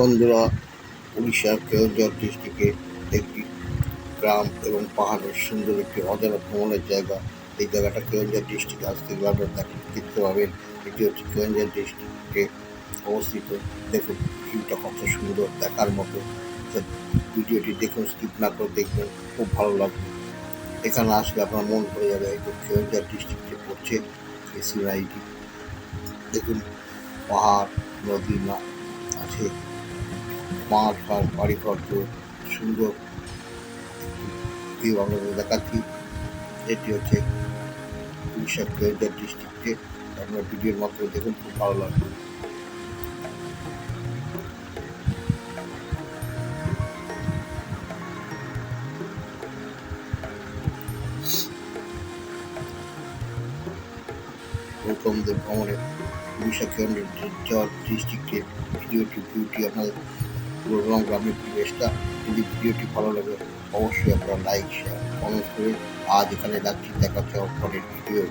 বন্ধুরা উড়িষ্যার কেওঝর ডিস্ট্রিক্টের একটি গ্রাম এবং পাহাড়ের সুন্দর একটি অজানা ভ্রমণের জায়গা। এই জায়গাটা কেওঝর ডিস্ট্রিক্টে আজ থেকে আপনারা দেখ- দেখতে পাবেন। এটি হচ্ছে কেওঝর ডিস্ট্রিক্টে অবস্থিত। দেখুন, ভিউটা কত সুন্দর দেখার মতো। ভিডিওটি দেখুন, স্কিপ না করে দেখবেন, খুব ভালো লাগবে। এখানে আসলে আপনার মন ভরে যাবে যে কেওঝর ডিস্ট্রিক্টে পড়ছে এই সিনারিটি দেখুন, পাহাড়, নদী, না, আছে। মাঠ ফাট বাড়ি ঘর তো সুন্দর ভিউ আপনাদের দেখাচ্ছি। এটি হচ্ছে উড়িষ্যার কেওঝর ডিস্ট্রিক্টে আপনার ভিডিওর মাধ্যমে দেখুন, খুব ভালো লাগবে। গৌতমদের ভ্রমণে উড়িষ্যা কেওঝর ডিস্ট্রিক্টের ভিডিওটি ভিউটি আপনাদের পুরো গ্রামের পরিবেশটা যদি ভিডিওটি ভালো লাগে, অবশ্যই আপনারা লাইক শেয়ার কমেন্ট করে আজ এখানে রাখছি। দেখাচ্ছে পরের ভিডিও